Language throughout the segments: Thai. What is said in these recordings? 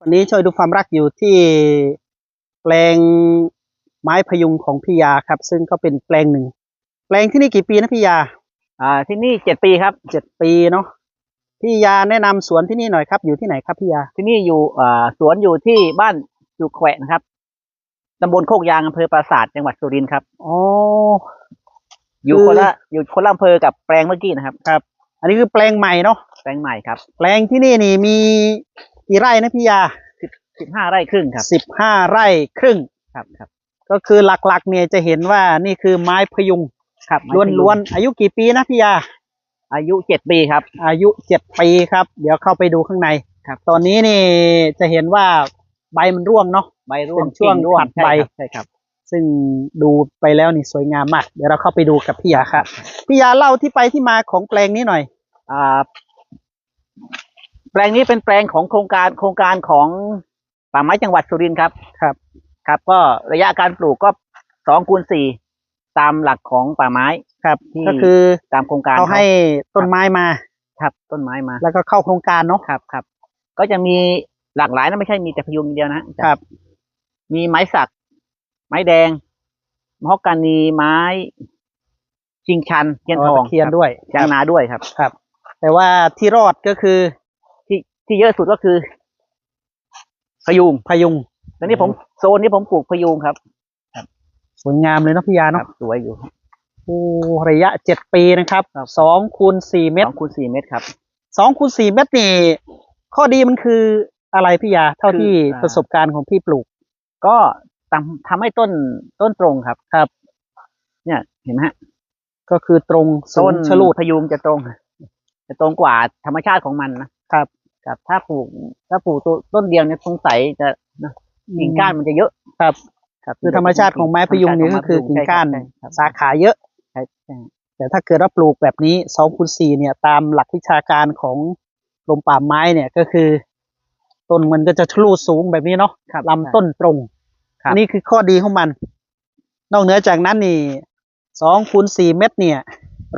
วันนี้ช่วยดูความรักอยู่ที่แปลงไม้พยุงของพี่ยาครับ ซึ่งก็เป็นแปลงหนึ่ง แปลงที่นี่กี่ปีนะพี่ยา อ่า ที่นี่เจ็ดปีครับเจ็ดปีเนาะพี่ยาแนะนำสวนที่นี่หน่อยครับ อยู่ที่ไหนครับพี่ยาที่นี่อยู่อ่าสวนอยู่ที่บ้านอยู่แขวะนะครับตำบลโคกยางอำเภอปราสาทจังหวัดสุรินทร์ครับ อ๋อ อยู่คือคนละอยู่คนละอำเภอกับแปลงเมื่อกี้นะครับครับ อันนี้คือแปลงใหม่เนาะแปลงใหม่ครับ แปลงที่นี่นี่มี กี่ไร่นะพี่ยาสิบห้าไร่ครึ่งครับสิบห้าไร่ครึ่งครับครับ ก็คือหลักๆเนี่ยจะเห็นว่านี่คือไม้พยุงครับล้วนๆอายุกี่ปีนะพี่ยาๆอายุเจ็ดปีครับ อายุเจ็ดปีครับ เดี๋ยวเข้าไปดูข้างในครับ ตอนนี้นี่จะเห็นว่าใบมันร่วงเนาะใบร่วงเป็นช่วงกิ่ร่วงผัดใบใช่ครับ ซึ่งดูไปแล้วนี่สวยงามมาก เดี๋ยวเราเข้าไปดูกับพี่ยาครับพี่ยาเล่าที่ไปที่มาของแปลงนี้หน่อย อ่า แปลงนี้เป็นแปลงของโครงการโครงการของป่าไม้จังหวัดสุรินทร์ครับ ครับ ครับ ก็ระยะการปลูกก็สองคูณสี่ตามหลักของป่าไม้ครับที่ก็คือตามโครงการเขาให้ต้นไม้มาครับต้นไม้มา แล้วก็เข้าโครงการเนาะครับครับ ก็จะมีหลากหลายนะไม่ใช่มีแต่พยุงอย่างเดียวนะครับ มีไม้สัก ไม้แดงมะฮอกกานีไม้ชิงชันเทียนทองตะเคียนครับด้วยยางนาด้วยครับ ครับ แต่ว่าที่รอดก็คือ ที่ที่เยอะสุดก็คือ พยุงพยุงตอนนี้ผมโซนนี้ผมปลูกพยุงครับสวยงามเลยเนาะพี่ยาครัเนาะบสวยอยู่โอ้ระยะเจ็ดปีนะครับครับสองคูณสี่เมตสรองคูณสี่เมตรครับสองคูณสี่เมตรนี่ข้อดีมันคืออะไรพี่ยา เท่าที่คืออ่าประสบการณ์ของพี่ปลูก ก็ทำทำให้ต้นต้นตรงครับครับ เนี่ยเห็นไหมฮะก็คือตรงสูต้งนชะลูดพยุงจะตรงจะตรงกว่าธรรมชาติของมันนะครับ ครับถ้าปลูกถ้าปลูกตัวต้นเดียวเนี่ยสงสัยจะนะกิ่งก้านมันจะเยอะครับ ครับ คือธรรมชาติของไม้พยุงนี่ก็คือกิ่งก้านใช่ครับสาขาเยอะใช่ใช่แต่ถ้าเกิดว่าปลูกแบบนี้สองคูณสี่เนี่ย ตามหลักวิชาการของกรมป่าไม้เนี่ยก็คือ ต้นมันก็จะชะลูดสูงแบบนี้เนาะครับลำต้นตรงครับอันนี้คือข้อดีของมัน นอกเหนือจากนั้นนี่สองคูณสี่เมตรเนี่ย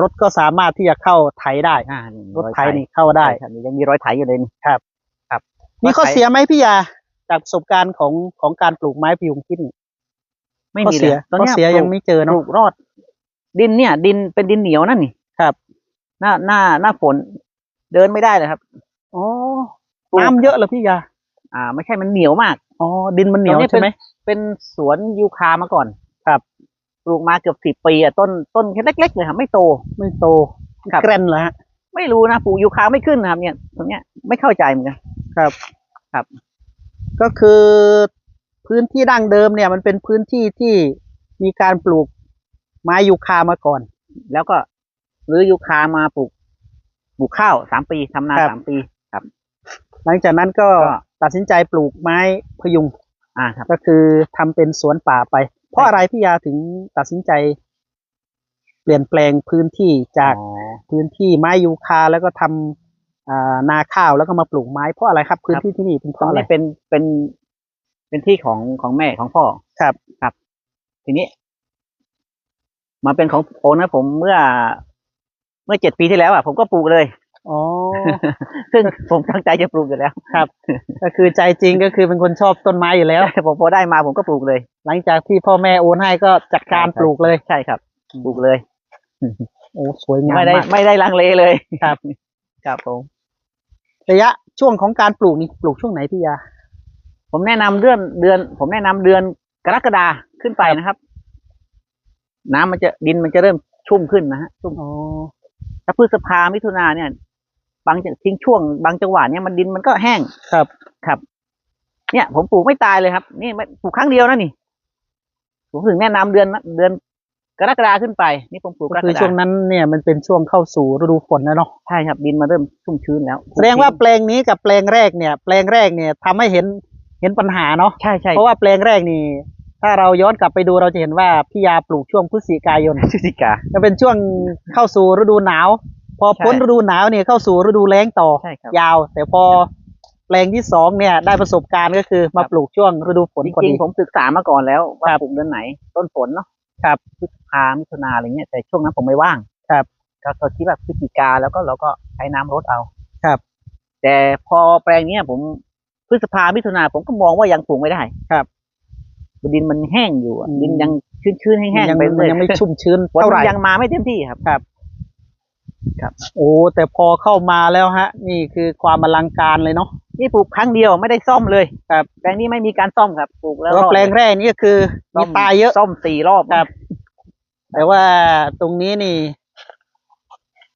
รถก็สามารถที่จะเข้าไถได้อ่านี่รถไถนี่เข้าได้ใช่ครับยังมีรอยไถอยู่เลยนี่มีข้อรถไถเสียไหมพี่ยาจากประสบการณ์ของของการปลูกไม้พยุงที่นี่ไม่ข้อมีเลเสียยตอนข้อนี้เสียยังไม่เจอปเนาะลูกรอด ดินเนี่ย ดินเป็นดินเหนียวนั่นนี่ครับ หน้าหน้าหน้าฝน เดินไม่ได้เลยครับอ๋อปลูกน้ำเยอะเหรอพี่ยา อ่า ไม่ใช่มันเหนียวมากอ๋อดินมันเหนียวตรงนี้ใช่ไหมเป็นสวนยูคามาก่อนครับป ลูกมาเกือบสิบปีอะต้นต้นแค่เล็ก ๆ เลยครับไม่โตไม่โตครับแกรนเหรอฮะไม่รู้นะปลูกยูคาไม่ขึ้นนะครับ เนี่ยตรงเนี้ยไม่เข้าใจเหมือนกันครับครับ ก็คือพื้นที่ดั้งเดิมเนี่ย มันเป็นพื้นที่ที่มีการปลูกไม้ยูคามาก่อน แล้วก็รื้อยูคามาปลูกปลูกข้าวสามปีทำนาครับสามปีหลังจากนั้นก็ก็ตัดสินใจปลูกไม้พยุงอ่าครับ ก็คือทำเป็นสวนป่าไป เพราะอะไรพี่ยาถึงตัดสินใจ เปลี่ยนแปลงพื้นที่จากอ๋อพื้นที่ไม้ยูคาแล้วก็ทำอ่านาข้าวแล้วก็มาปลูกไม้เพราะอะไรครับ พื้นที่ที่นี่เป็นเพตรงราะอะไรนี้เป็นเป็นเป็นที่ของของแม่ของพ่อครับครับ ทีนี้ มาเป็นของโอนนะผมเมื่อ เมื่อเจ็ดปีที่แล้วอะผมก็ปลูกเลยอ๋อซึ่งผมตั้งใจจะปลูกอยู่แล้วครับ ก็คือใจจริงก็คือเป็นคนชอบต้นไม้อยู่แล้วผมพอได้มาผมก็ปลูกเลย หลังจากที่พ่อแม่โอนให้ก็จัดการใช่ปลูกเลยใช่ครับปลูกเลยโอ้สวยงามไม่ได้มากไม่ได้ลังเลเลยครับครับผมระยะช่วงของการปลูกนี่ปลูกช่วงไหนพี่ยาผมแนะนำเดือนเดือน ผมแนะนำเดือนกรกฎาขึ้นไปนะครับ น้ำมันจะดินมันจะเริ่มชุ่มขึ้นนะฮะชุ่มอ๋อถ้าพฤษภามิถุนาเนี่ย บางจะทิ้งช่วงบางจังหวะเนี่ยมันดินมันก็แห้งครับครับ เนี่ย ผมปลูกไม่ตายเลยครับ นี่ไม่ปลูกครั้งเดียวนะนี่ ผมถึงแนะนำเดือนนะเดือนกรกฎาขึ้นไป นี่ผมปลูกกก็รกคือฎาช่วงนั้นเนี่ยมันเป็นช่วงเข้าสู่ฤดูฝนแล้วเนาะใช่ครับดินมันเริ่มชุ่มชื้นแล้วแสดงว่าแปลงนี้กับแปลงแรกเนี่ย แปลงแรกเนี่ยทำให้เห็นเห็นปัญหาเนาะใช่ใช่เพราะว่าแปลงแรกนี่ถ้าเราย้อนกลับไปดูเราจะเห็นว่าพี่ยาปลูกช่วงพฤศจิกายนพฤศจิกาจะเป็นช่วงเข้าสู่ฤดูหนาว พอใช่พ้นฤดูหนาวเนี่ยเข้าสู่ฤดูแล้งต่อใช่ครับยาว แต่พอ แปลงที่สองเนี่ยได้ประสบการณ์ก็คือมาปลูกช่วงฤดูฝนจพอริงดีๆผมศึกษามาก่อนแล้วว่าครับปลูกเดือนไหน ต้นฝนเนาะครับพฤษภามิถุนาอะไรเงี้ยแต่ช่วงนั้นผมไม่ว่างครับก็ก็คิดว่าพฤศจิกาแล้วก็เราก็ใช้น้ำรดเอาครับ แต่พอแปลงเนี้ยผมพฤษภามิถุนาผมก็มองว่ายังปลูกไม่ได้ครับดินมันแห้งอยู่อะอืม ดินยังชื้นๆแห้มันงยังๆไปมันเรื่อยยังไม่ชุ่มชื้นฝนเท่าไหร่ ยังมาไม่เต็มที่ครับ โอ้แต่พอเข้ามาแล้วฮะ นี่คือความอลังการเลยเนาะนี่ปลูกครั้งเดียวไม่ได้ซ่อมเลยครับแปลงนี้ไม่มีการซ่อมครับปลูกแล้วแล้วรอดแปลงแรกนี่ก็คือซ่มีอมตายเยอะซ่อมสี่รอบครับ แต่ว่าตรงนี้นี่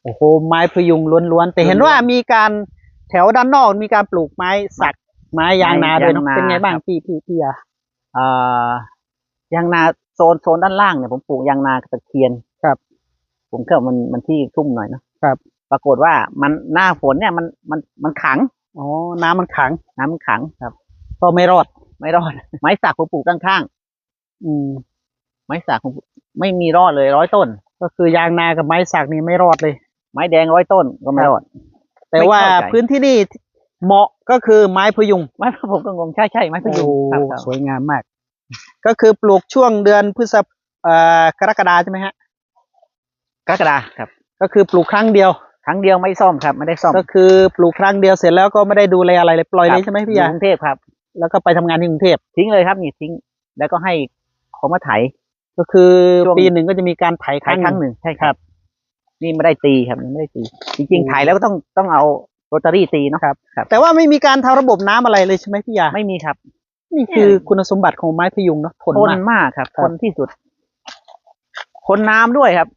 โอ้โหไม้พยุงล้วนๆแต่เห็นว่ามีการแถวด้านนอกมีการปลูกไม้สักไม้ยางนาด้วยเนาะเป็นไงบ้างพี่พี่พี่อะอ่ายางนาโซนโซนด้านล่างเนี่ยผมปลูกยางนากับตะเคียนครับ ผมก็มันมันที่ทุ่มหน่อยเนอะครับ ปรากฏว่ามันหน้าฝนเนี่ยมันมันมันขังอ๋อน้ำมันขัง น้ำมันขังครับ ก็ไม่รอด ไม่รอด ไม้สักผมปลูกข้างอืมๆไม้สักผมไม่มีรอดเลยร้อยต้น ก็คือยางนากับไม้สักนี่ไม่รอดเลย ไม้แดงร้อยต้นก็ไม่รอด แต่ว่าไม่เข้าใจ พื้นที่นี่เหมาะก็คือไม้พยุงไม้ผมก็งงใช่ใช่ไม้พยุงโอ้ครับครับสวยงามมาก ก็คือปลูกช่วงเดือนพฤษภเอ่อกรกฎาใช่ไหมฮะ กรกฎาครับ ก็คือปลูกครั้งเดียว ครั้งเดียวไม่ซ่อมครับไม่ได้ซ่อมก็คือปลูกครั้งเดียวเสร็จแล้วก็ไม่ได้ดูแลอะไรเลยปล่อยเลยใช่ไหมพี่ยาอยู่กรุงเทพครับ แล้วก็ไปทำงานที่กรุงเทพทิ้งเลยครับนี่ทิ้ง แล้วก็ให้เขามาไถ ก็คือช่วงปีหนึ่งก็จะมีการไถไถครั้งหนึ่งใช่ครับ นี่ไม่ได้ตีครับไม่ได้ตี จริงอืมๆไถแล้วก็ต้องต้องเอาโรตารี่ตีเนาะครับครับ แต่ว่าไม่มีการทำระบบน้ำอะไรเลยใช่ไหมพี่ยาไม่มีครับ นี่คือคุณสมบัติของไม้พยุงเนาะทนทนมากมากครับครัทบนที่สุดทนน้ำด้วยครับ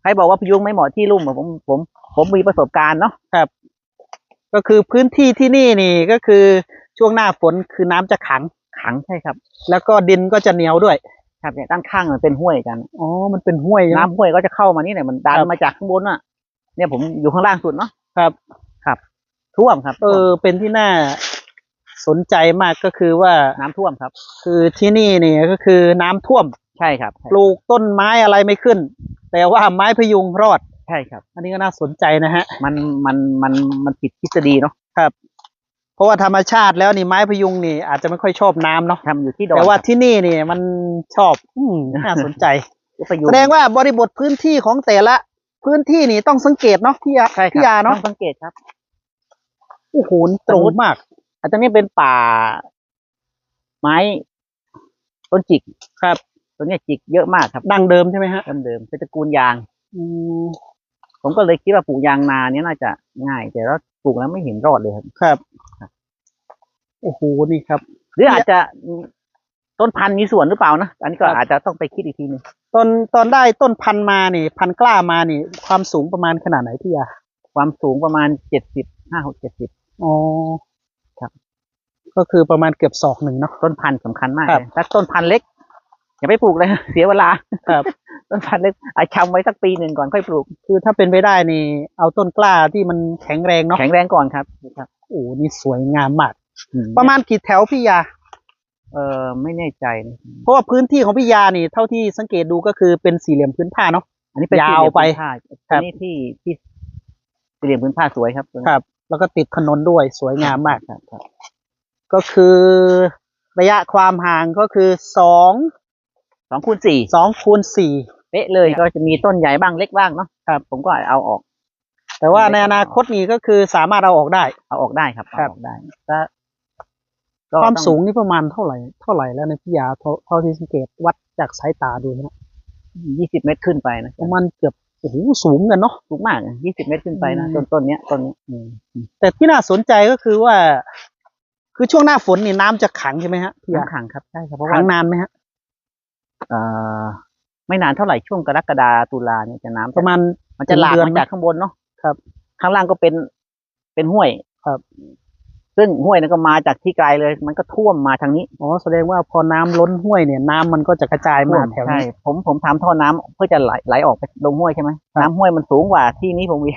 ใครบอกว่าพยุงไม่เหมาะที่ลุ่มอะผมผมผมมีประสบการณ์เนาะก็คือพื้นที่ที่นี่นี่ก็คือช่วงหน้าฝนคือน้ำจะขังขังใช่ครับ แล้วก็ดินก็จะเหนียวด้วย ครับเนี่ยด้านข้างมันเป็นห้วยกันอ๋อมันเป็นห้วยใช่ไหมน้ำห้วยก็จะเข้ามานี่เนี่ยมันดันครับมาจากข้างบนอะ เนี่ยผมอยู่ข้างล่างสุดเนาะครับครับ ท่วมครับ เออ เป็นที่น่าสนใจมากก็คือว่าน้ำท่วมครับ คือที่นี่เนี่ยก็คือน้ำท่วม ใช่ครับปลูกต้นไม้อะไรไม่ขึ้น แต่ว่าไม้พยุงรอดใช่ครับ อันนี้ก็น่าสนใจนะฮะ มันมันมันมันผิดทฤษฎีเนาะเพราะว่าธรรมชาติแล้วนี่ไม้พยุงนี่อาจจะไม่ค่อยชอบน้ำเนาะทำอยู่ที่ดอนแต่ว่าที่นี่นี่มันชอบอืมน่าสนใจไปอยู่แสดงว่าบริบทพื้นที่ของแต่ละ พื้นที่นี่ต้องสังเกตเนาะพี่ยาใช่ครับพี่ยาเนาะต้องสังเกตครับโอ้โหตรงมากอันนี้เป็นป่า ไม้ต้นจิกครับ ต้นเนี้ยจิกเยอะมากครับดั้งเดิมใช่ไหมฮะเดิมๆเป็นตระกูลยางอืมผมก็เลยคิดว่าปลูกยางนาเนี้ยน่าจะง่าย แต่ว่าปลูกแล้วไม่เห็นรอดเลยครับ ครับโอ้โหนี่ครับ หรืออาจจะต้นพันธุ์มีส่วนหรือเปล่านะอันนี้ก็ครับอาจจะต้องไปคิดอีกทีหนึงตอนตอนได้ต้นพันธุ์มานี่ พันธุ์กล้ามานี่ ความสูงประมาณขนาดไหนพี่ยาความสูงประมาณเจ็ดสิบห้าหกเจ็ดสิบอ๋อครับ ก็คือประมาณเกือบศอกหนึ่งเนาะต้นพันธุ์สำคัญมากครับเลยถ้าต้นพันธุ์เล็ก อย่าไปปลูกเลยเสียเวลาครับต้นพันธุ์เล็กอาชำไว้สักปีหนึ่งก่อนค่อยปลูก คือถ้าเป็นไปได้นี่เอาต้นกล้าที่มันแข็งแรงเนาะแข็งแรงก่อนครับครับโอ้โหนี่สวยงามมากอืมประมาณกี่แถวพี่ยา เออไม่แน่ใจนะเพราะว่าพื้นที่ของพี่ยานี่ เท่าที่สังเกตดูก็คือเป็นสี่เหลี่ยมพื้นผ้าเนาะอันนี้เป็นยาวไปสี่เหลี่ยมพื้นผ้าครับอันนี้ที่ที่สี่เหลี่ยมพื้นผ้าสวยครับครับ แล้วก็ติดถนนด้วยสวยงามมากครับครับก็คือระยะความห่างก็คือสอง สองคูณสี่สองคูณสี่เป๊ะเลยก็จะมีต้นใหญ่บ้างเล็กบ้างเนาะครับ ผมก็เอาออก แต่ว่าในอนาคตนี้ก็คือสามารถเอาออกได้ เอาออกได้ครับครับเอาออกได้ก็ก็ความต้องสูงนี่ประมาณเท่าไหร่เท่าไหร่แล้วในพี่ยาเท่าเท่าที่สังเกตวัดจากสายตาดูนะยี่สิบเมตรขึ้นไปนะประมาณเกือบโอ้โหสูงกันเนาะสูงมากยี่สิบเมตรขึ้นไปนะอืมต้นต้นเนี้ยต้นเนี้ยแต่ที่น่าสนใจก็คือว่า คือช่วงหน้าฝนนี่น้ำจะขังใช่ไหมฮะพี่ยาน้ำขังครับใช่ครับเพราะขัว่างนานไหมฮะเอ่อ ไม่นานเท่าไหร่ช่วงกรกฎาตุลาเนี่ยจะน้ำประมาณมันจะหลากเดือนมาจากข้างบนเนาะครับ ข้างล่างก็เป็นเป็นห้วยครับ ซึ่งห้วยนั้นก็มาจากที่ไกลเลย มันก็ท่วมมาทางนี้อ๋อแสดงว่าพอน้ำล้นห้วยเนี่ย น้ำมันก็จะกระจายมาแถวใช่นี้ผมผมทำท่อน้ำเพื่อจะไหลไหลออกไปลงห้วยใช่ไหมครับน้ำห้วยมันสูงกว่าที่นี้ผมมี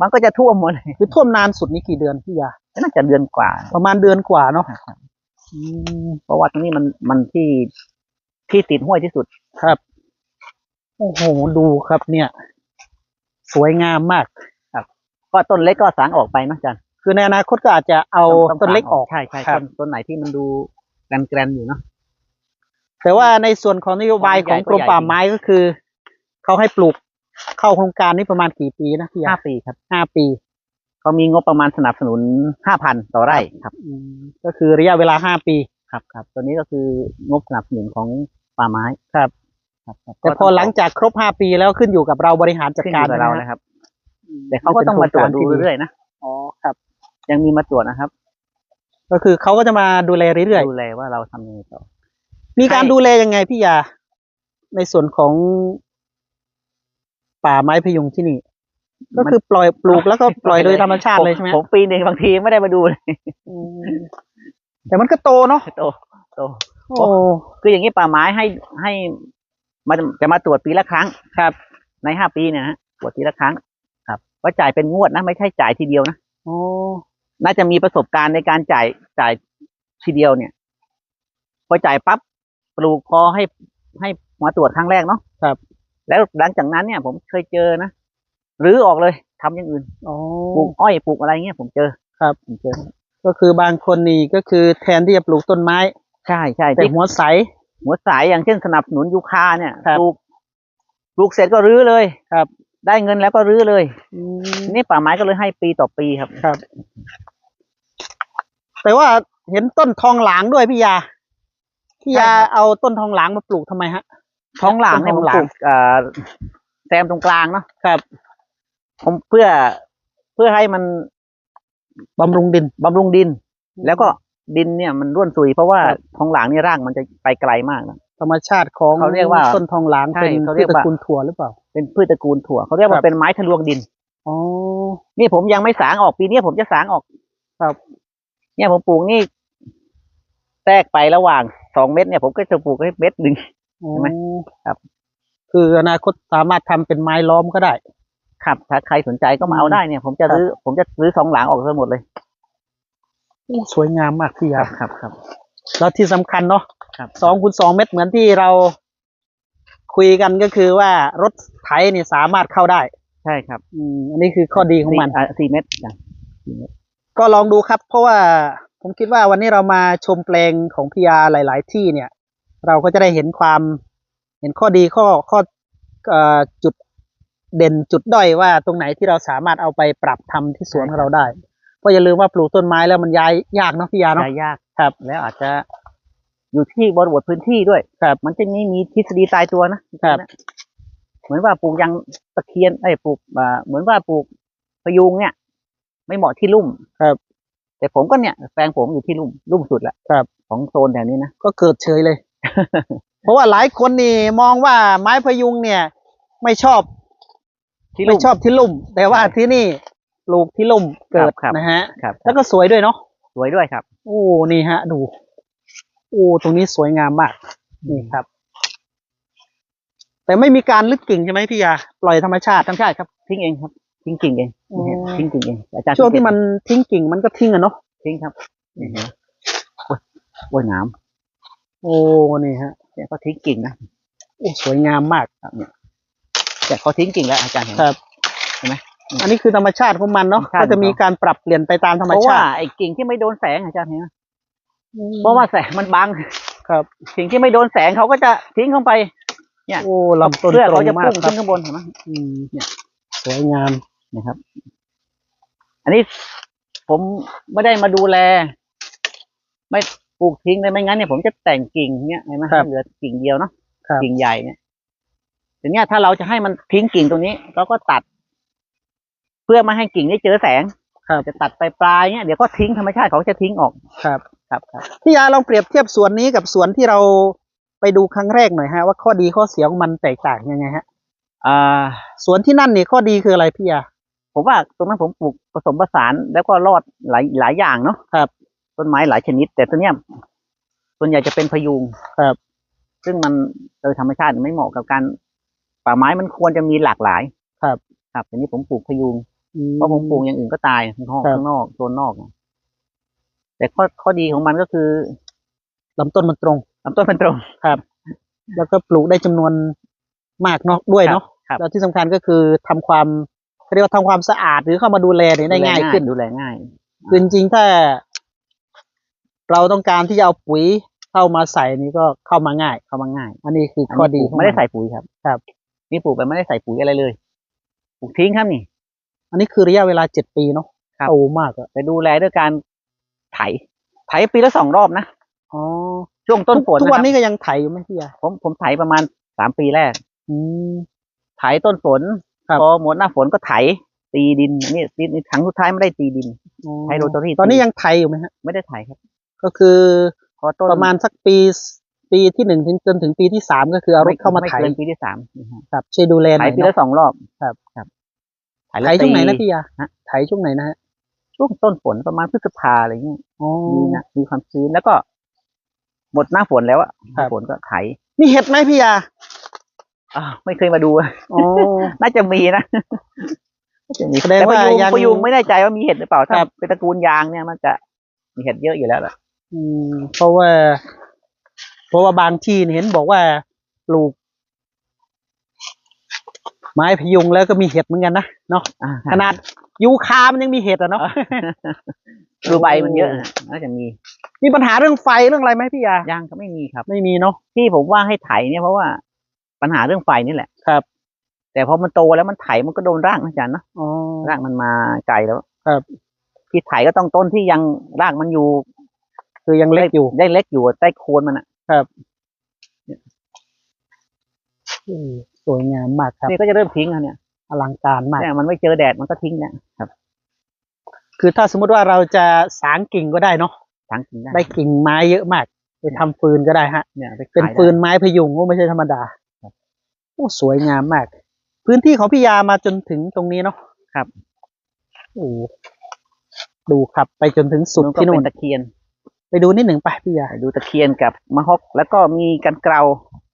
มันก็จะท่วมหมดเลยคือท่วมนานสุดนี่กี่เดือนพี่ยาน่าจะเดือนกว่า ประมาณเดือนกว่าเนาะอืมเพราะว่าตรงนี้มันมันที่ ที่ติดห้วยที่สุดครับ โอ้โห ดูครับเนี่ย สวยงามมากก็ต้นเล็กก็สางออกไปนะอาจันคือในอนาคตก็อาจจะเอาต้นเล็กออกใช่ใช่ครับต้นต้นไหนที่มันดูแกรนๆอยู่เนาะแต่ว่าในส่วนของนโยบายของกรมป่าไม้ก็คือเขาให้ปลูกเข้าโครงการนี้ประมาณกี่ปีนะพี่ยาห้าปีครับห้าปีเขาเขามีงบประมาณสนับสนุนห้าพันต่อไร่ครับอืมก็คือระยะเวลาห้าปีครับครับ ตัวนี้ก็คืองบสนับสนุนของ ป่าไม้ครับครับครับแต่พอหลังจากครบห้าปีแล้วขึ้นอยู่กับเราบริหารจัดขึ้นอการยู่กับเรานะนะคครับรับ แต่เขาก็ต้องมาตรวจดูเรื่อยๆนะอ๋อครับ ยังมีมาตรวจนะครับ ก็คือเขาก็จะมาดูแลเรื่อยดูแลว่าเราทำยังไงต่อๆมีการให้ดูแลยังไงพี่ยา ในส่วนของป่าไม้พยุงที่นี่ ก็คือปล่อยปลูกแล้วก็ปล่อยโดยธรรมชาติเลยใช่ไหมผมปีหนึ่งบางทีไม่ได้มาดูเลยอืมแต่มันก็โตเนาะโตโต โอ้คืออย่างนี้ป่าไม้ให้ให้มาจะมาตรวจปีละครั้งครับ ในห้าปีเนี่ยฮะตรวจปีละครั้ง ครับก็จ่ายเป็นงวดนะไม่ใช่จ่ายทีเดียวนะโอ้น่าจะมีประสบการณ์ในการจ่ายจ่ายทีเดียวเนี่ย พอจ่ายปั๊บปลูกพอให้ให้มาตรวจครั้งแรกเนาะครับ แล้วหลังจากนั้นเนี่ย ผมเคยเจอนะรื้อออกเลยทำอย่างอื่นโอ้ปลูกอ้อยปลูกอะไรเงี้ยผมเจอครับผมเจอ ก็คือบางคนนี่ก็คือแทนที่จะปลูกต้นไม้ ใช่ใช่แต่ที่หัวใสหัวสายอย่างเช่นสนับสนุนยูคาเนี่ยครับปลูกปลูกเสร็จก็รื้อเลยครับ ได้เงินแล้วก็รื้อเลยอืมทีนี่ป่าไม้ก็เลยให้ปีต่อปีครับครับ แต่ว่าเห็นต้นทองหลางด้วยพี่ยาพี่ยาใช่ครับเอาต้นทองหลางมาปลูกทำไมฮะท้องหลางเนี่ยต้ผนมทองหลางปลูกเอ่อแซมตรงกลางเนาะครับ ผมเพื่อเพื่อให้มันบำรุงดินบำรุงดิน แล้วก็ ดินเนี่ยมันร่วนซุยเพราะว่าครับท้องหลางเนี่ยรากมันจะไปไกลมากนะธรรมชาติของเขาเรียกว่าต้นทองหลางใช่เป็นเขาเรีพืยชกตระว่ากูลถั่วหรือเปล่า เป็นพืชตระกูลถั่วเขาเรียกคว่ารับเป็นไม้ทะลวงดินอ๋อนี่ผมยังไม่สางออกปีนี้ผมจะสางออก ครับ เนี่ยผมปลูกนี่แทรกไประหว่างสองเม็ดเนี่ยผมก็จะปลูกให้เม็ดหนึ่งใช่ไหมครับ คืออนาคตสามารถทำเป็นไม้ล้อมก็ได้ ครับ ถ้าใครสนใจก็มาเอาได้เนี่ย ผมจะครับรื้อผมจะรื้อสองหลังออกทั้งหมดเลยโอ้ สวยงามมากพี่คยารับครับครับ แล้วที่สำคัญเนาะครับสองคูณสองเมตรเหมือนที่เราคุยกันก็คือว่ารถไถนี่สามารถเข้าได้ ใช่ครับ อืมอันนี้คือข้อดีของมันสี่อะสี่เม็ดจ้ะก็ลองดูครับ เพราะว่าผมคิดว่าวันนี้เรามาชมแปลงของพิยาหลาย ๆ ที่เนี่ย เราก็จะได้เห็นความ เห็นข้อดีข้อข้อเอ่อจุดเด่นจุดด้อยว่าตรงไหนที่เราสามารถเอาไปปรับทำที่สวนของเราได้ เพราะอย่าลืมว่าปลูกต้นไม้แล้วมันย้ายยากเนาะพี่ยาเนาะได้ยากครับ แล้วอาจจะอยู่ที่บริบทพื้นที่ด้วยครับ มันจะมีมีทฤษฎีตายตัวนะครับ เหมือนว่าปลูกยางตะเคียนไอ้ยปลูกอ่าเหมือนว่าปลูกพะยุงเนี่ย ไม่เหมาะที่ลุ่มครับ แต่ผมก็เนี่ยแปลงผมอยู่ที่ลุ่มลุ่มสุดแหละครับ ของโซนแถวนี้นะก็เกิดเฉยเลย เพราะว่าหลายคนนี่มองว่าไม้พยุงเนี่ย ไม่ชอบที่ไม่ลุ่มชอบที่ลุ่ม แต่ว่าใช่ที่นี่ป ลูกที่ลุ่มเกิดครับนะฮะครับ แล้วก็สวยด้วยเนาะสวยด้วยครับ โอ้นี่ฮะ ดู โอ้ตรงนี้สวยงามมากนี่ครับ แต่ไม่มีการลึกกิ่งใช่ไหมพี่ยาปล่อยธรรมชาติธรรมชาติครับทิ้งเองครับทิ้งกิ่งเองอ๋อนี่ฮะทิ้งกิ่งเองอาจารย์ช่วงที่มันทิ้งกิ่งมันก็ทิ้งอะเนาะทิ้งครับนี่ฮะโอ้ยโอ้ยหน้โอ้นี่ฮะำเนี่ยเขาทิ้งกิ่งนะโอ้สวยงามมากครับเนี่ยแต่เขาทิ้งกิ่งแล้วอาจารย์เห็นไหมครับเห็นไหม อันนี้คือธรรมชาติของมันเนาะธรรมชาติ ก็จะมีการปรับเปลี่ยนไปตามธรรมเพราะชาว่าติไอ้กิ่งที่ไม่โดนแสงอาจารย์เห็นไหมเพราะว่าแสงมันบังครับสิ่งที่ไม่โดนแสงเขาก็จะทิ้งเข้าไปเนี่ยโอ้ลำต้นเพื่อตรเขางจะมาพุ่กงครัขึ้บนข้างบนเห็นไหมอืมเนี่ยสวยงามนะครับ อันนี้ผมไม่ได้มาดูแล ไม่ปลูกทิ้งเลยไม่งั้นเนี่ยผมจะแต่งกิ่งเนี่ยเห็นไหมครับ เหลือกิ่งเดียวเนาะครับ กิ่งใหญ่เนี่ยทีเนี้ยถ้าเราจะให้มันทิ้งกิ่งตรงนี้เราก็ตัดเพื่อไม่ให้กิ่งได้เจอแสงครับจะตัดไปปลายๆเนี่ยเดี๋ยวก็ทิ้งธรรมชาติเขาจะทิ้งออกครับครับครับพี่ยาลองเปรียบเทียบสวนนี้กับสวนที่เราไปดูครั้งแรกหน่อยฮะ ว่าข้อดีข้อเสียของมันแตกต่างยังไงฮะอ่าสวนที่นั่นนี่ข้อดีคืออะไรพี่ยาผมว่าตรงนั้นผมปลูกผสมผสานแล้วก็รอดหลายหลายอย่างเนาะครับต้นไม้หลายชนิด แต่ตัวเนี้ยส่วนใหญ่จะเป็นพยุงครับ ซึ่งมันโดยธรรมชาติไม่เหมาะกับการป่าไม้มันควรจะมีหลากหลายครับ ครับทีนี้ผมปลูกพยุงอื เพราะผมปลูกอย่างอื่นก็ตายข้างนอกครับข้างนอกโซนนอกอะแต่ข้อข้อดีของมันก็คือลำต้นมันตรงลำต้นมันตรงครับ แล้วก็ปลูกได้จำนวนมากเนาะด้วยเนาะครับแล้วที่สำคัญก็คือทำความเขาเรียกว่าทำความสะอาดหรือเข้ามาดูแลเนี่ยได้ง่ายขึ้นดูแลง่ายคือจริงๆถ้า เราต้องการที่จะเอาปุ๋ยเข้ามาใส่นี่ก็เข้ามาง่าย เข้ามาง่าย อันนี้คืออันข้อนี้ดีปลูกของไม่ได้นใส่ปุ๋ยครับ ครับ นี่ปลูกไปไม่ได้ใส่ปุ๋ยอะไรเลยปลูกทิ้งครับนี่ อันนี้คือระยะเวลาเจ็ดปีเนาะครับ โตมากอะแต่ดูแลด้วยการไถ ไถปีละสองรอบนะ อ๋อช่วงต้นฝนทุกวันะครับนี้ก็ยังไถอยู่ไหมพี่ยา ผมผมไถประมาณสามปีแรก อืม ไถต้นฝน ครับ พอหมดหน้าฝนก็ไถ ตีดินอันนี่ตีนี่ครั้งสุดท้ายไม่ได้ตีดิน อ๋อให้โรตารี่ ตอนนี้ยังไถอยู่ไหมฮะ ไม่ได้ไถครับ ก็คือพอต้นประมาณสักปีปีที่หนึ่งถึงจนถึงปีที่สามก็คือเอารถเข้ามาไถไเกินปีที่สามนะฮะครับช่วยดูแลหไถน่อยปีเนละอะสองรอบครับครับ ไถช่วงไหนนะตีพี่ยาฮะไถช่วงไหนนะฮะช่วงต้นฝนประมาณพฤษภาอะไรเงี้ยอ๋อมีนะมีความชื้นแล้วก็ หมดหน้าฝนแล้วอะหครัน้าบฝนก็ไถมีเห็ดไหมพี่ยาอ้าวไม่เคยมาดูอ๋อน่าจะมีนะน่าจะมีแสดงแต่พว่ายุงยังพยุงไม่แน่ใจว่ามีเห็ดหรือเปล่าถ้าครับเป็นตระกูลยางเนี่ยมันจะมีเห็ดเยอะอยู่แล้วล่ะอืมเพราะว่า เพราะว่าบางที่เนี่ยเห็นบอกว่าปลูก ไม้พยุงแล้วก็มีเห็ดเหมือนกันนะเนาะอ่าขนาดยูคามันยังมีเห็ดอะเนาะดูใบมันเยอะนะน่าจะมี มีปัญหาเรื่องไฟเรื่องอะไรไหมพี่ยายางก็ไม่มีครับ ไม่มีเนาะที่ผมว่าให้ไถเนี่ยเพราะว่าปัญหาเรื่องไฟนี่แหละครับ แต่พอมันโตแล้วมันไถมันก็โดนรากนะอาจารย์เนาะอ๋อรากมันมาไกลแล้วครับที่ไถก็ต้องต้นที่ยังรากมันอยู่ คือยังเล็กอยู่ได้เล็กอยู่ใต้โคนมันอะอืมส วยงามมากครับนี่ก็จะเริ่มทิ้งแล้วเนี่ยอลังการมากเนี่ยมันไม่เจอแดดมันก็ทิ้งเนี่ยครับ คือถ้าสมมติว่าเราจะสางกิ่งก็ได้เนาะทั้งทิ้งได้ได้กิ่งไม้เยอะมาก ไปทำฟืนก็ได้ฮะเนี่ยไปเป็นขายได้ฟืนไม้พยุงโอ้ไม่ใช่ธรรมดาครับโอ้สวยงามมาก พื้นที่ของพี่ยามาจนถึงตรงนี้เนาะครับโอ้ดูครับ ไปจนถึงสุดก็ที่นู่เป็นนตะเคียน ไปดูนิดหนึ่งไปพี่ยาดูตะเคียนกับมะฮอกแล้วก็มีกันเกลา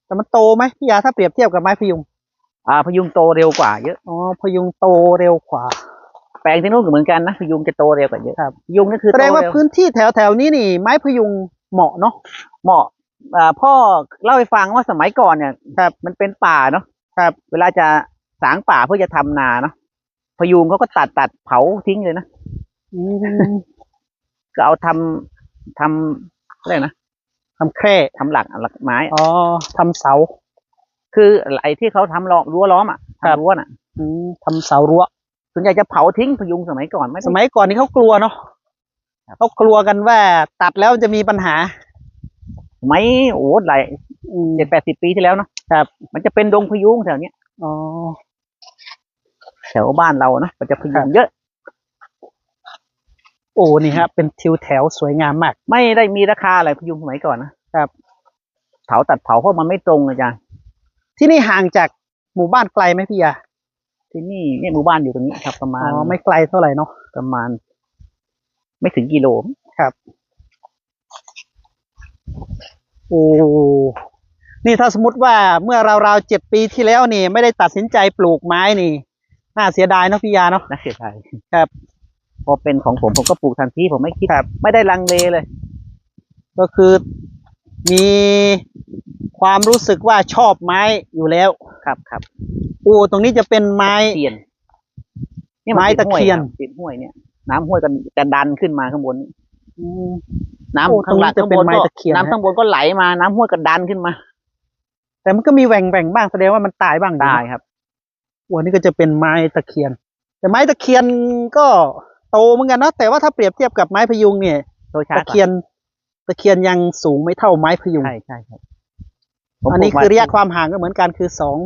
แต่มันโตไหมพี่ยาถ้าเปรียบเทียบกับไม้พยุง อ่าพยุงโตเร็วกว่าเยอะอ๋อพยุงโตเร็วกว่า แปลงที่นู่นก็เหมือนกันนะพยุงจะโตเร็วกว่าเยอะครับพยุงนี่คือแสดงว่าโตเร็พื้นที่แถวแถวๆนี้นี่ ไม้พยุงเหมาะเนาะ เหมาะอ่าพ่อเล่าให้ฟังว่าสมัยก่อนเนี่ยครับมันเป็นป่าเนาะครับ เวลาจะสางป่าเพื่อจะทำนาเนาะพยุงเขาก็ตัดตัดเผาทิ้งเลยนะอืมก็เอาทำทำอะไรนะ ทำแคร่ทำหลักหลักไม้ อ๋อทำเสา คือไอ้ที่เขาทำล้อมรั้วล้อมอะครับทำรั้วน่ะอืมทำเสารั้วส่วนใหญ่จะเผาทิ้งพยุงสมัยก่อนไม่ได้สมัยก่อนนี่เขากลัวเนาะเขากลัวกันว่าตัดแล้วจะมีปัญหาสมัยโอ้หลายอืมเจ็ดแปดสิบปีที่แล้วเนาะครับ มันจะเป็นดงพยุงแถวเนี้ยอ๋อแถวบ้านเรานะมันจะพคยุรังบเยอะ โอ้นี่ฮะ เป็นทิวแถวสวยงามมาก ไม่ได้มีราคาอะไรพยุงสมัยก่อนนะครับเผาตัดเผาเพราะมันไม่ตรงอาจารย์ที่นี่ห่างจากหมู่บ้านไกลไหมพี่ยาที่นี่เนี่ยหมู่บ้านอยู่ตรงนี้ครับประมาอ๋ณอไม่ไกลเท่าไหร่เนาะประมาณ ไม่ถึงกิโลโอ้นี่ถ้าสมมติว่าเมื่อราวๆเจ็ดปีที่แล้วนี่ ไม่ได้ตัดสินใจปลูกไม้นี่ น่าเสียดายเนาะพี่ยาเนาะนะเสียดายครับ พอเป็นของผมผมก็ปลูกทันทีผมไม่คิดครับไม่ได้ลังเลเลย ก็คือมีความรู้สึกว่าชอบไม้อยู่แล้วครับครับโอ้ตรงนี้จะเป็นไม้เทียนไม้ตะเคียนติดห้วยเนี่ย น้ำห้วยก็จะดันขึ้นมาข้างบนอืมน้ำโอ้ข้างล่างตรงนี้จะข้างเป็นบนไม้ก็ตะเคียนน้ำข้างบนก็ไหลมาน้ำห้วยก็ดันขึ้นมา แต่มันก็มีแหว่งแหว่งๆบ้างแสดงว่ามันตายบ้างอยู่นะได้ครับวันนี้ก็จะเป็นไม้ตะเคียน แต่ไม้ตะเคียนก็ โตเหมือนกันเนาะแต่ว่าถ้าเปรียบเทียบกับไม้พยุงเนี่ยโตช้าตะเคียนตะเคียนยังสูงไม่เท่าไม้พยุงใช่ใช่ครับผมอันนี้ปลูกมาคือระยะความห่างก็เหมือนกันคือสอง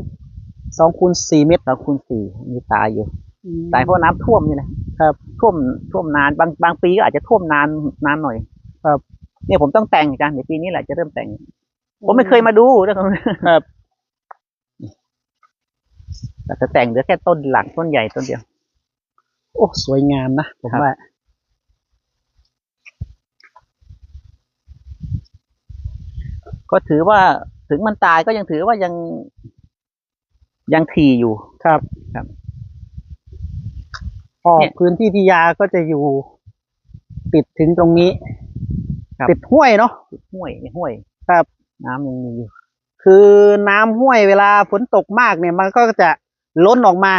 สองคูณสี่เมตรเราคูณสี่มีตายอยู่ตายเพราะน้ำท่วมนี่แหละครับท่วมท่วมนานบางบางปีก็อาจจะท่วมนานนานหน่อย ครับ เนี่ยผมต้องแต่งอาจารย์เดี๋ยวปีนี้แหละจะเริ่มแต่ง ผมไม่เคยมาดูเรื่องของครับแต่จะแต่งเหลือแค่ต้นหลักต้นใหญ่ต้นเดียว โอ้ สวยงามนะ ผมครับว่า ก็ถือว่าถึงมันตายก็ยังถือว่ายังยังทีอยู่ครับครับพอเนี่ยพื้นที่พิยาก็จะอยู่ติดถึงตรงนี้ครับติดห้วยเนาะห้วยห้วย ครับ น้ำยังมีอยู่ คือน้ำห้วยเวลาฝนตกมากเนี่ย มันก็จะล้นออกมา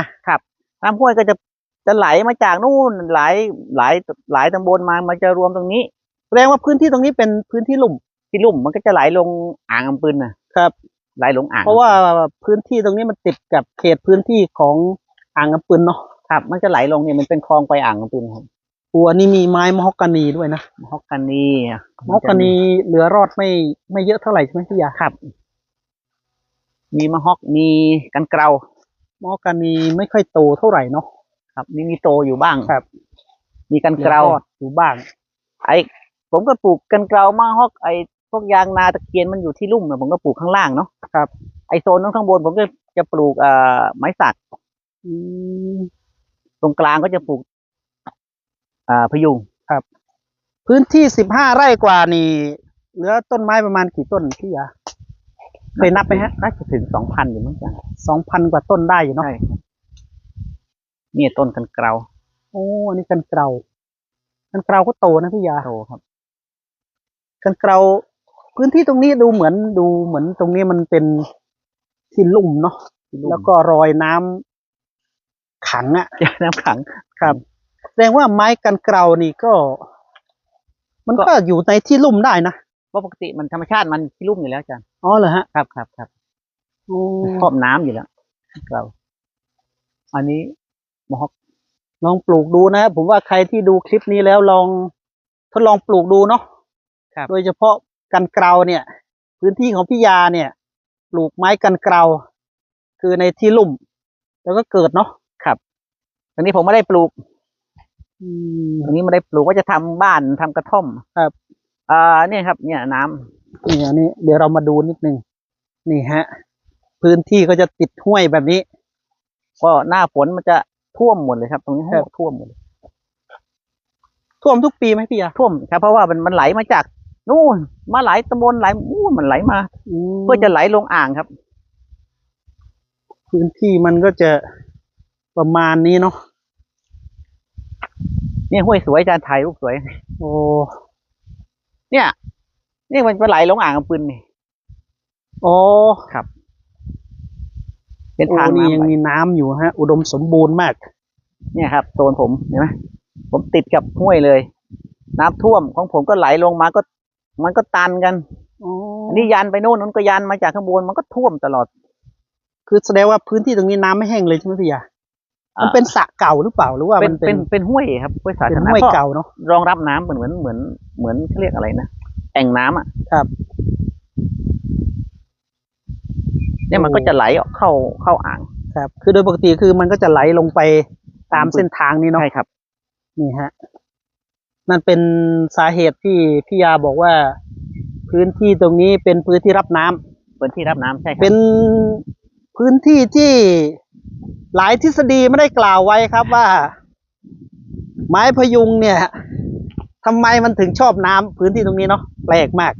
น้ำห้วยก็จะ จะไหลมาจากนู่นหลายหลายหลายตำบลมามันจะรวมตรงนี้แสดงว่าพื้นที่ตรงนี้เป็นพื้นที่ลุ่มที่ลุ่มมันก็จะไหลลงอ่างอำปืนนะครับ ไหลลงอ่าง เพราะว่าพื้นที่ตรงนี้มันติดกับเขตพื้นที่ของอ่างน้ำปืนเนาะครับ มันจะไหลลงเนี่ยมันเป็นคลองไปอ่างอำปืนครับตัวนี้มีไม้มะฮอกกานีด้วยนะมฮอกกานีอะมะฮอกกานีเหลือรอดไม่ไม่เยอะเท่าไหร่ใช่ไหมพี่ยาครับ มีมะฮอกมีกันเกลามะฮอกกานีไม่ค่อยโตเท่าไหร่เนาะ ครับมีมีโตอยู่บ้างครับ มีกันเหลืเกอลารอดอยู่บ้าง ไอผมก็ปลูกกันเกลามะฮอกไอพวกยางนาตะเคียนมันอยู่ที่ลุ่มนะผมก็ปลูกข้างล่างเนาะครับ ไอโซนนั้นข้างบนผมก็จะปลูกเอ่อไม้สักอืมตรงกลางก็จะปลูก อ่าพยุงพื้นที่สิบห้าไร่กว่านี่เหลือต้นไม้ประมาณกี่ต้นพี่ยาเคยนับไหมฮะน่าจะถึงสองพันอยู่เหมือนกันสองพันกว่าต้นได้อยู่เนาะใช่ เนี่ยต้นกันเกลาโอ้อันนี้กันเกลากันเกลาก็โตนะพี่ยาโตครับกันเกลาพื้นที่ตรงนี้ดูเหมือนดูเหมือนตรงนี้มันเป็นที่ลุ่มเนาะแล้วก็รอยน้ำขังอะน้ำขังครับแสดงว่าไม้กันเกลานี่ก็ มันก็อยู่ในที่ลุ่มได้นะเพราะปกติมันธรรมชาติมันที่ลุ่มอยู่แล้วอาจารย์อ๋อเหรอฮะครับครับครับอืมชอบน้ำอยู่แล้วเรา อันนี้ มอฮอกลองปลูกดูนะผมว่าใครที่ดูคลิปนี้แล้วลองทดลองปลูกดูเนาะครับโดยเฉพาะกันเกลาเนี่ย พื้นที่ของพี่ยาเนี่ย ปลูกไม้กันเกลาคือในที่ลุ่ม แล้วก็เกิดเนาะครับอันนี้ผมไม่ได้ปลูกอืมอันนี้ไม่ได้ปลูกว่าจะทำบ้านทำกระท่อม ครับอ่าเนี่ยครับ เนี่ยน้ำนี่อันนี้เดี๋ยวเรามาดูนิดนึงนี่ฮะ พื้นที่ก็จะติดห้วยแบบนี้ ก็หน้าฝนมันจะ ท่วมหมดเลยครับ ตรงนี้ครับท่วมหมดเลยท่วมทุกปีไหมพี่ยาท่วมครับ เพราะว่ามันมันไหลมาจากนู่นมาไหลตำบลไหลอู้มันไหลมาเพื่อจะไหลลงอ่างครับ พื้นที่มันก็จะประมาณนี้เนาะเนี่ยห้วยสวยอาจารย์ถ่ายรูปสวย โอ้เนี่ยนี่มันไปไหลลงอ่างกับปืนนี่โอ้ เป็นโอ้ทางนี่น้ำยังไหลมีน้ำอยู่ฮะ อุดมสมบูรณ์มาก เนี่ยครับโซนผมเห็นไหมผมติดกับห้วยเลย น้ำท่วมของผมก็ไหลลงมาก็ มันก็ตันกันอันนี้ยันไปโน่นนั้นก็ยันมาจากข้างบนมันก็ท่วมตลอด คือแสดงว่าพื้นที่ตรงนี้น้ำไม่แห้งเลยใช่ไหมพี่ยาอ่ามัมันเป็นสระเก่าหรือเปล่าหรือว่าเป็นมันเป็เป็นนเป็นห้วยครับห้วยสาเป็ธารนณะห้วยก็เก่าเนาะรองรับน้ำเหมือนเหมือนเหมือนเหมือนเขาเรียกอะไรนะแอ่งน้ำอะครับ เนี่ยมันก็จะไหลออกเข้าเข้าอ่าง ครับ คือโดยปกติคือมันก็จะไหลลงไปตามเส้นทางนี้เนาะใช่ครับ นี่ฮะ นั่นเป็นสาเหตุที่พี่ยาบอกว่า พื้นที่ตรงนี้เป็นพื้นที่รับน้ำเป็นที่รับน้ำใช่ครับเป็นพื้นที่ที่หลายทฤษฎีไม่ได้กล่าวไว้ครับว่า ไม้พยุงเนี่ยทำไมมันถึงชอบน้ำพื้นที่ตรงนี้เนาะแปลกมาก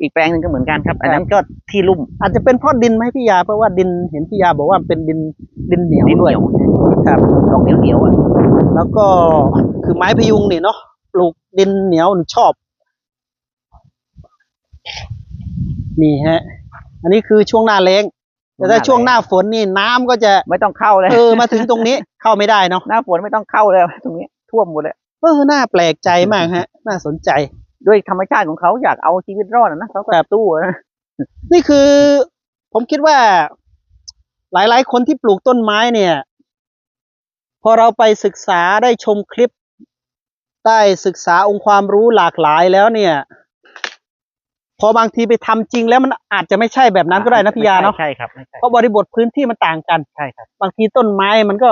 อีกแปลงหนึ่งก็เหมือนกันครับ อันนั้นก็ ที่ลุ่ม อาจจะเป็นเพราะดินไหมพี่ยา เพราะว่าดินเห็นพี่ยาบอกว่าเป็นดินดินเหนียวดินด้เหวยนียวครับดอกเหนียวเหนียวๆอะแล้วก็คือไม้พยุงนี่เนาะปลูกดินเหนียวชอบ นี่ฮะ อันนี้คือช่วงหน้าแล้งแต่ถ้าช่วงหน้าฝนนี่น้ำก็จะ ไม่ต้องเข้าเลยเออมาถึงตรงนี้ เข้าไม่ได้เนาะหน้าฝนไม่ต้องเข้าเลยตรงนี้ท่วมหมดเลยเออน่าแปลกใจมากฮะ น่าสนใจ ด้วยธรรมชาติของเขาอยากเอาชีวิตรอดอะนะเขาก็ตู้อะนะ นี่คือ ผมคิดว่า หลาย ๆ คนที่ปลูกต้นไม้เนี่ย พอเราไปศึกษาได้ชมคลิป ได้ศึกษาองค์ความรู้หลากหลายแล้วเนี่ย พอบางทีไปทำจริงแล้วมันอาจจะไม่ใช่แบบนั้นก็ได้นะพี่ยาเนาะใช่ครับไม่ใช่เพราะบริบทพื้นที่มันต่างกันใช่ครับ บางทีต้นไม้มันก็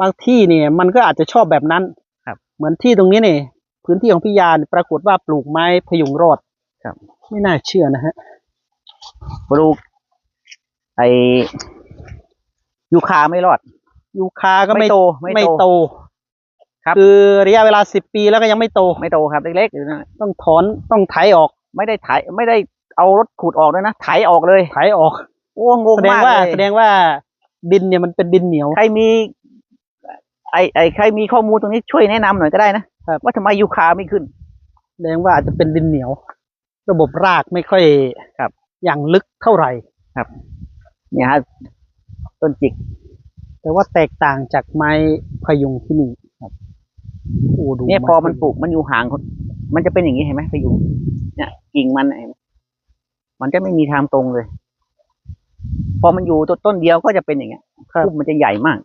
บางที่เนี่ย มันก็อาจจะชอบแบบนั้นครับ เหมือนที่ตรงนี้เนี่ยพื้นที่ของพี่ยาเนี่ยปรากฏว่าปลูกไม้พยุงรอดครับ ไม่น่าเชื่อนะฮะปลูกไอยูคาไม่รอด ยูคาก็ไม่โต ไม่โต ครับ คือระยะเวลาสิบปีแล้วก็ยังไม่โต ไม่โตครับ เล็กๆอยู่นั่นแหละต้องถอนต้องไถออก ไม่ได้ไถไม่ได้เอารถขุดออกด้วยนะไถออกเลยไถออกโอ้งงแสดงมากว่าเลยแสดงว่าดินเนี่ยมันเป็นดินเหนียว ใครมี ไอไอใครมีข้อมูลตรงนี้ช่วยแนะนำหน่อยก็ได้นะครับว่าทำไมยูคาไม่ขึ้นแสดงว่าอาจจะเป็นดินเหนียว ระบบรากไม่ค่อยครับ อย่างลึกเท่าไหร่เนี่ยฮะต้นจิก แต่ว่าแตกต่างจากไม้พยุงที่นี่ครับโอ้ดูเนี่ยไพอมันปลูกมันอยู่ห่างคนมันจะเป็นอย่างนี้เห็นไหมพยุงเนี่ยกิ่งมันเห็นไหมมันจะไม่มีทางตรงเลย พอมันอยู่ต้นต้นเดียวก็จะเป็นอย่างเงี้ยครับพุ่มมันจะใหญ่มาก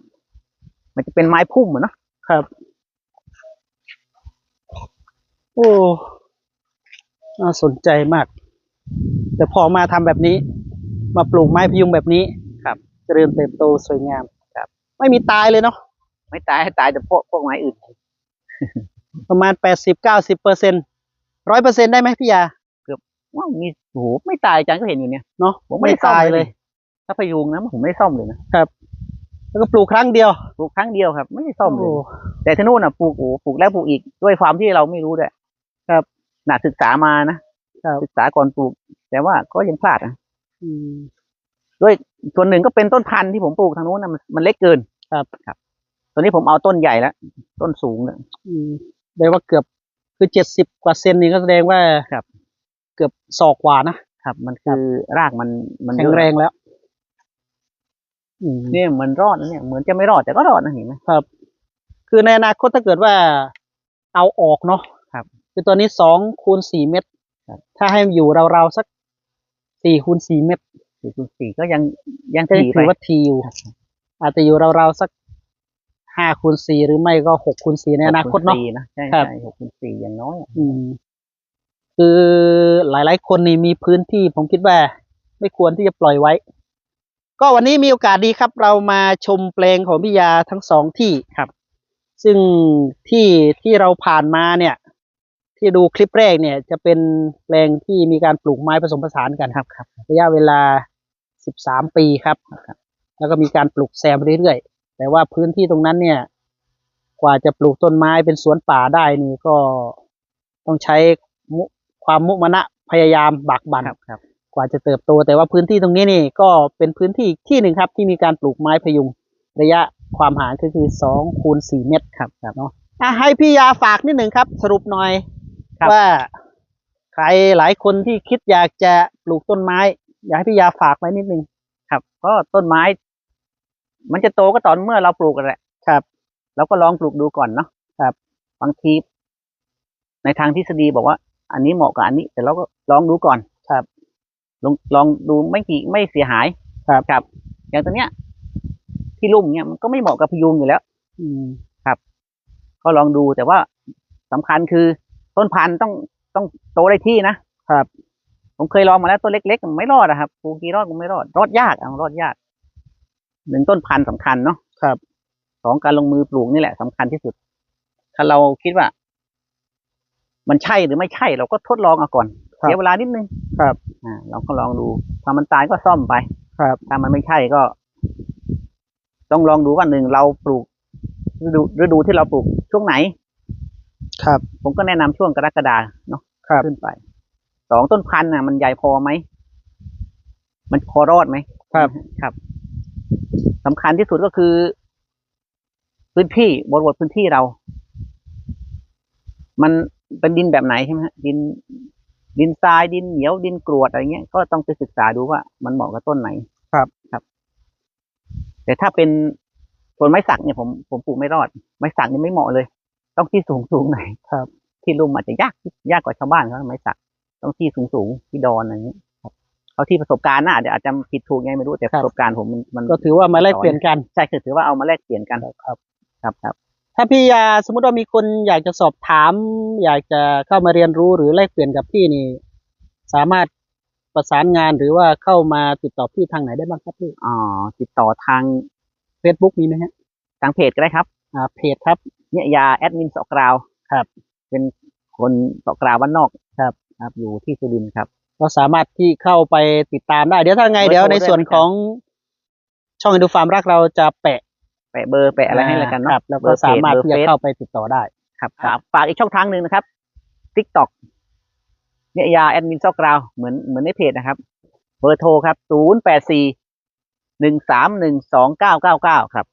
มันจะเป็นไม้พุ่มเหมือนเนาะครับ โอ้ น่าสนใจมาก แต่พอมาทำแบบนี้ มาปลูกไม้พยุงแบบนี้ครับเจริญเติบโตสวยงามครับ ไม่มีตายเลยเนาะไม่ตายให้ตายแต่พวกพวกไม้อื่น ประมาณแปดสิบเก้าสิบเปอร์เซ็นร้อยเปอร์เซ็นได้ไหมพี่ยาว่ามีโอ้โหไม่ตายอาจารย์ก็เห็นอยู่เนี่ยเนาะผมไม่ได้ไม่ตายซ่อมเลย ถ้าพยุงนะผมไม่ได้ซ่อมเลยนะแล้วก็ปลูกครั้งเดียว ปลูกครั้งเดียวครับ ไม่ได้ซ่อมเลยโแต่ที่นู่นอะปลูกโอ้ปลูกแล้วปลูกอีกด้วยความที่เราไม่รู้ด้วยครับ น่ะศึกษามานะครับศึกษาก่อนปลูก แต่ว่าก็ยังพลาดนะอืมด้วยส่วนหนึ่งก็เป็นต้นพันธุ์ที่ผมปลูกทางนู้นนะมันมันเล็กเกินครับครับตอนนี้ผมเอาต้นใหญ่แล้วต้นสูงเนี่ยอืมแปลว่าเกือบคือเจ็ดสิบกว่าเซนนี่ก็แสดงว่าครับ เกือบศอกกว่านะครับ มันคือรากมันมันแข็เยงอะแรงแล้วอืมเนี่ยเหมือนรอดนะเนี่ยเหมือนจะไม่รอดแต่ก็รอดนะเห็นไหมคือในอนาคตถ้าเกิดว่าเอาออกเนาะครับ คือตัวนี้สองคูณสี่เมตรครับถ้าให้อยู่ราวๆสักสี่คูณสี่เมตรสี่คูณสี่ก็ยังยังก็ยังถี่ไปถือว่าทีอยู่ อาจจะอยู่ราวๆสักห้าคูณสี่หรือไม่ก็หกคูณสี่ในอนาคตเนาะหกณสี่นะใช่ครับใช่หกคูณสี่อย่างน้อยอะอืมคือหลายๆ คนนี่มีพื้นที่ผมคิดว่า ไม่ควรที่จะปล่อยไว้ ก็วันนี้มีโอกาสดีครับ เรามาชมแปลงของพิยาทั้งสองที่ครับ ซึ่งที่ที่เราผ่านมาเนี่ย ที่ดูคลิปแรกเนี่ยจะเป็นแปลงที่มีการปลูกไม้ผสมผสานกันครับครับระยะเวลา 13 ปีครับ แล้วก็มีการปลูกแซมเรื่อยๆ แต่ว่าพื้นที่ตรงนั้นเนี่ย กว่าจะปลูกต้นไม้เป็นสวนป่าได้นี่ก็ต้องใช้มุความมุมานะพยายามบักบันครับครับกว่าจะเติบโต แต่ว่าพื้นที่ตรงนี้นี่ก็เป็นพื้นที่อีกที่หนึ่งครับ ที่มีการปลูกไม้พยุงระยะความห่างก็คือสองคูณสี่เมตรครับครับเนาะอะให้พี่ยาฝากนิดหนึ่งครับ สรุปหน่อยครับ ว่าใครหลายคนที่คิดอยากจะปลูกต้นไม้ อยากให้พี่ยาฝากไว้นิดนึงครับ ก็ต้นไม้ มันจะโตก็ตอนเมื่อเราปลูกกันแหละครับเราก็ลองปลูกดูก่อนเนาะครับบางทีในทางทฤษฎีบอกว่า อันนี้เหมาะกับอันนี้ แต่เราก็ลองดูก่อนครับ ลองลองดูไม่กี่ไม่เสียหายครับครับ อย่างตัวเนี้ย ที่ลุ่มเนี่ยมันก็ไม่เหมาะกับพยุงอยู่แล้ว อืมก็ลองดูแต่ว่าสำคัญคือ ต้นพันธุ์ต้องต้องโตได้ที่นะครับ ผมเคยลองมาแล้วต้นเล็กๆมันไม่รอดอะครับปลูกกี่รอดก็ไม่รอด รอดยากเอารอดยากหนึ่งต้นพันธุ์สำคัญเนาะครับสองการลงมือปลูกนี่แหละสำคัญที่สุด ถ้าเราคิดว่า มันใช่หรือไม่ใช่ เราก็ทดลองเอาก่อนครับเสียเวลานิดนึงครับอ่าเราก็ลองดูถ้ามันตายก็ซ่อมไป ครับถ้ามันไม่ใช่ก็ ต้องลองดูว่าหนึ่งเราปลูกฤดูฤดูที่เราปลูกช่วงไหน ครับ ผมก็แนะนำช่วงกรกฎาเนาะครับ ขึ้นไปสองต้นพันธุ์น่ะ มันใหญ่พอไหม มันพอรอดไหมครับ ครับสำคัญที่สุดก็คือ พื้นที่บริบทพื้นที่เรา มันเป็นดินแบบไหนใช่ไหมฮะดิน ดินทรายดินเหนียวดินกรวดอะไรเงี้ยก็ต้องไปศึกษาดูว่ามันเหมาะกับต้นไหนครับครับ แต่ถ้าเป็นส่วนไม้สักเนี่ยผมผมปลูกไม่รอด ไม้สักนี่ไม่เหมาะเลย ต้องที่สูงสูงหน่อยครับ ที่ลุ่มอาจจะยากยากกว่าชาวบ้านเขาไม้สักต้องที่สูงสูงๆที่ดอนอะไรอย่างนี้ยครับเขาที่ประสบการณ์น่ะเดี๋ยวอาจจะผิดถูกไงไม่รู้แต่ครัปบระสบการณ์ผมมันมันก็ถือว่ามาแลกเปลี่ยนกันใช่คือถือว่าเอามาแลกเปลี่ยนกันครับ ครับครับ ถ้าพี่ยาสมมติว่ามีคนอยากจะสอบถาม อยากจะเข้ามาเรียนรู้หรือแลกเปลี่ยนกับพี่นี่ สามารถประสานงานหรือว่าเข้ามาติดต่อพี่ทางไหนได้บ้างครับพี่อ๋อติดต่อทาง Facebook มีไหมฮะทางเพจก็ได้ครับอ่า เพจครับเนี่ยยาแอดมินสอกราวครับ เป็นคนสอกราวบ้านนอกครับครับ อยู่ที่สุรินทร์ครับ ก็สามารถที่เข้าไปติดตามได้ เดี๋ยวถ้าไงเบอร์เดี๋ยวโทรในส่วนด้วยไหมของช่องอินดูฟาร์มรักเราจะแปะแปะเบอร์แปะอะไรให้แล้วกันเนาะครับแล้วเบก็อร์เพจสามารถเบอร์ที่จะเฟซเข้าไปติดต่อได้ครับครับฝากอีกช่องทางหนึ่งนะครับ TikTok เนี่ยยาแอดมินซอกราวเหมือนเหมือนในเพจนะครับ เบอร์โทรครับศูนย์แปดสี่หนึ่งสามหนึ่งสองเก้าเก้าเก้าครับ